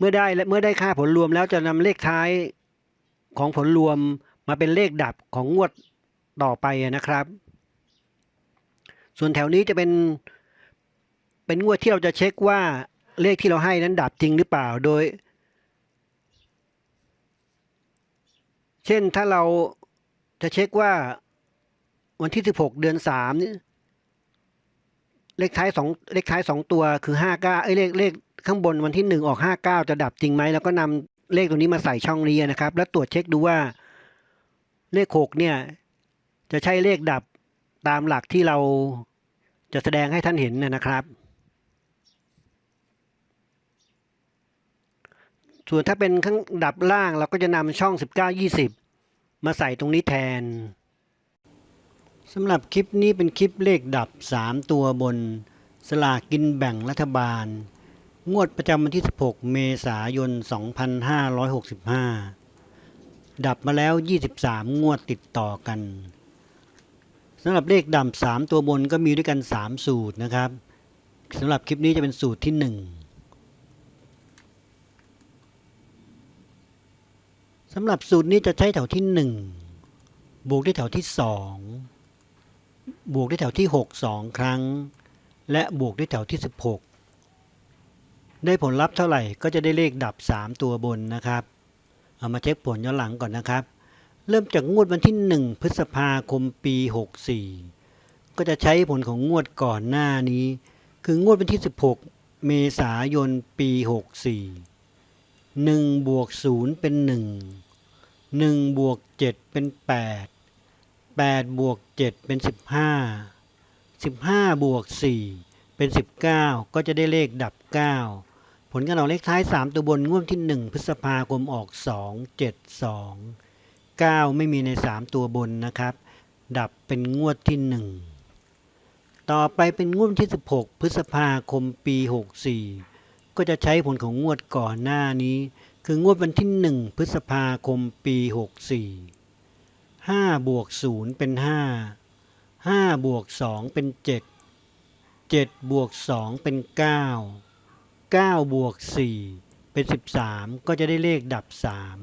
เมื่อได้และเมื่อได้ค่าผลรวมแล้วจะนำเลขท้ายของผลรวมมาเป็นเลขดับของงวดต่อไปนะครับ ส่วนแถวนี้จะเป็นเป็นงวดที่เราจะเช็คว่าเลขที่เราให้นั้นดับจริงหรือเปล่าโดย เช่นถ้าเราจะเช็คว่าวันที่ 16 เดือน3นี่เลขท้ายสองเลขท้ายสองตัวคือ59เอ้ยเลขเลข ข้างบนวันที่ 1 ออก 59 จะดับจริงไหม แล้วก็นำเลขตัวนี้มาใส่ช่องนี้นะครับ แล้วตรวจเช็คดูว่าเลข 6 เนี่ย จะใช่เลขดับตามหลักที่เราจะแสดงให้ท่านเห็นนะครับ ส่วนถ้าเป็นข้างดับล่างเราก็จะนำช่อง 19 20 มาใส่ตรงนี้แทนสำหรับคลิปนี้เป็นคลิปเลขดับ 3 ตัวบน สลากกินแบ่งรัฐบาล งวดประจำวันที่ 16 เมษายน 2565 ดับมาแล้ว 23 งวดติดต่อกันสำหรับเลขดับ3ตัวบนก็มีด้วยกัน 3 สูตรนะครับสำหรับคลิปนี้จะเป็นสูตรที่ 1สำหรับสูตรนี้จะใช้แถวที่ 1 บวกด้วยแถวที่ 2 บวกด้วยแถวที่ 6 2 ครั้ง และบวกด้วยแถวที่ 16 ได้ผลลัพธ์เท่าไหร่ก็จะได้เลขดับ 3 ตัวบนนะครับ เอามาเช็คผลย้อนหลังก่อนนะครับ เริ่มจากงวดวันที่ 1 พฤษภาคมปี 64 ก็จะใช้ผลของงวดก่อนหน้านี้ คืองวดวันที่ 16 เมษายนปี 64 1 บวก 0 เป็น 1 1 บวก 7 เป็น 8 8 บวก 7 เป็น 15 15 บวก 4 เป็น 19 ก็จะได้เลขดับ 9 ผลการออกเลขท้าย 3 ตัวบนงวดที่ 1 พฤษภาคมออก 2 7 2 9 ไม่มีใน 3 ตัวบนนะครับ ดับเป็นงวดที่ 1 ต่อไปเป็นงวดที่ 16 พฤษภาคมปี 64 ก็จะใช้ผลของงวดก่อนหน้านี้ คืองวดวันที่ 1 พฤษภาคมปี 64 5 บวก 0 เป็น 5 5 บวก 2 เป็น 7 7 บวก 2 เป็น 9 9 บวก 4 เป็น 13 ก็จะได้เลขดับ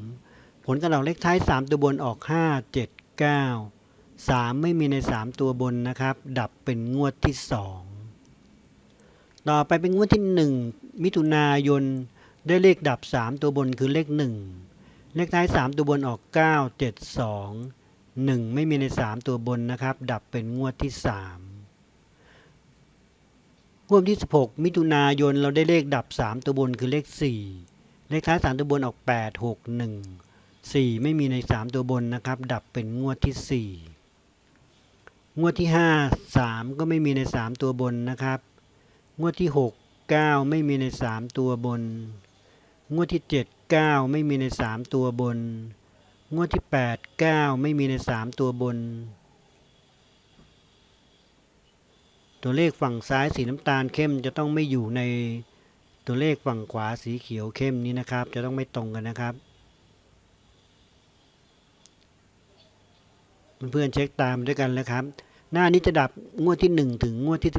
3 ผลการออกเลขท้าย 3 ตัวบนออก 5 7 9 3 ไม่มีใน 3 ตัวบนนะครับ ดับเป็นงวดที่ 2 ต่อไปเป็นงวดที่ 1 มิถุนายน ได้เลขดับ 3 ตัวบนคือเลข 1 เลขท้าย 3 ตัวบนออก 9 7 2 1 ไม่มีใน 3 ตัวบนนะครับ ดับเป็นงวดที่ 3 งวดที่ 16 มิถุนายนเราได้เลขดับ 3 ตัวบนคือเลข 4 เลขท้าย 3 ตัวบนออก 8 6 1 4 ไม่มีใน 3 ตัวบนนะครับ ดับเป็นงวดที่ 4 งวดที่ 5 3 ก็ไม่มีใน 3 ตัวบนนะครับ งวดที่ 6 9 ไม่มีใน 3 ตัวบน งวดที่ 7 9 ไม่มีใน 3 ตัวบน งวดที่ 8 9 ไม่มีใน 3 ตัวบน ตัวเลขฝั่งซ้ายสีน้ำตาลเข้มจะต้องไม่อยู่ในตัวเลขฝั่งขวาสีเขียวเข้มนี้นะครับ จะต้องไม่ตรงกันนะครับเพื่อนๆเช็คตามด้วยกันเลยครับ หน้านี้จะดับงวดที่ 1 ถึงงวดที่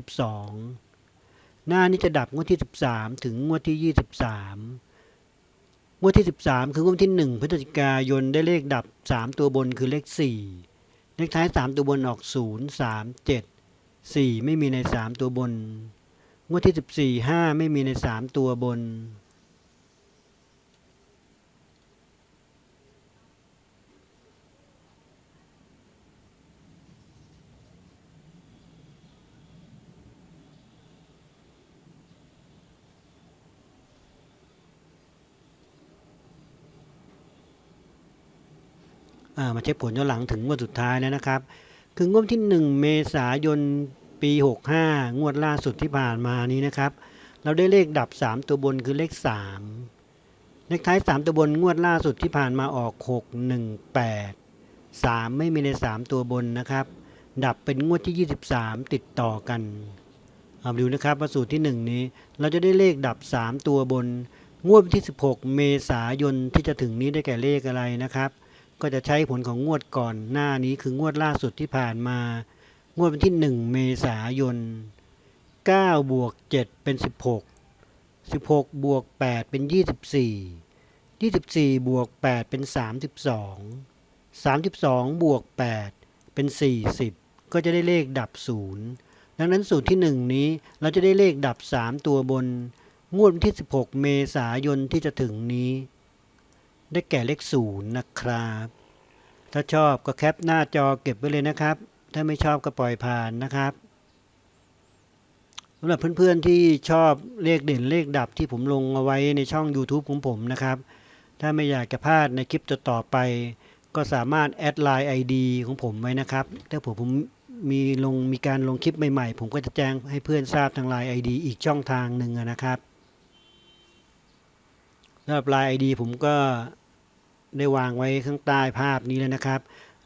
12 หน้านี้จะดับงวดที่ 13 ถึงงวดที่ 23 งวดที่ 13 คืองวดที่ 1พฤศจิกายนได้เลขดับ 3 ตัวบนคือเลข 4 เลขท้าย 3 ตัวบนออก 0 3 7 4 ไม่มีใน 3 ตัวบน งวดที่ 14 5 ไม่มีใน 3 ตัวบน มาเช็คผลย้อนหลังถึงงวดสุดท้ายแล้วนะครับ คืองวดที่ 1 เมษายนปี 65 งวดล่าสุดที่ผ่านมานี้นะครับ เราได้เลขดับ 3 ตัวบนคือเลข 3 เลขท้าย 3 ตัวบนงวดล่าสุดที่ผ่านมาออก 6 1 8 3 ไม่มีใน3ตัวบนนะครับ ดับเป็นงวดที่ 23 ติดต่อกันเอาดูนะครับว่าสูตรที่ 1 นี้ เราจะได้เลขดับ 3 ตัวบน งวดที่ 16 เมษายนที่จะถึงนี้ได้แก่เลขอะไรนะครับ ก็จะใช้ผลของงวดก่อนหน้านี้คืองวดล่าสุดที่ผ่านมา งวดวันที่ 1 เมษายน9บวก7เป็น 16 16 บวก 8 เป็น 24 24 บวก 8 เป็น 32 32 บวก 8 เป็น 40 ก็จะได้เลขดับ 0 ดังนั้นสูตรที่ 1 นี้เราจะได้เลขดับ 3 ตัวบน งวดวันที่ 16 เมษายนที่จะถึงนี้ ได้แก่เลข0นะครับ ถ้าชอบก็แคปหน้าจอเก็บไว้เลยนะครับ ถ้าไม่ชอบก็ปล่อยผ่านนะครับสำหรับเพื่อนๆที่ชอบเลขเด่นเลขดับที่ผมลงเอาไว้ในช่อง YouTube ของผมนะครับ ถ้าไม่อยากจะพลาดในคลิปต่อๆไป ก็สามารถแอดไลน์ ID ของผมไว้นะครับ ถ้าผมผมมีลงมีการลงคลิปใหม่ๆ ผมก็จะแจ้งให้เพื่อนทราบทางไลน์ ID อีกช่องทางหนึ่งนะครับสำหรับไลน์ ID ผมก็ ได้วางไว้ข้างใต้ภาพนี้แล้วนะครับ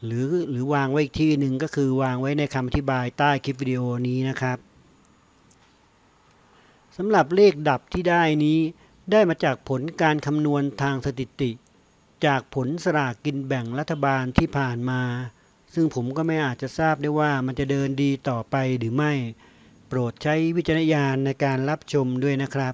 หรือหรือวางไว้อีกที่หนึ่งก็คือวางไว้ในคำอธิบายใต้คลิปวิดีโอนี้นะครับสำหรับเลขดับที่ได้นี้ ได้มาจากผลการคำนวณทางสถิติ จากผลสลากกินแบ่งรัฐบาลที่ผ่านมา ซึ่งผมก็ไม่อาจจะทราบได้ว่ามันจะเดินดีต่อไปหรือไม่ โปรดใช้วิจารณญาณในการรับชมด้วยนะครับ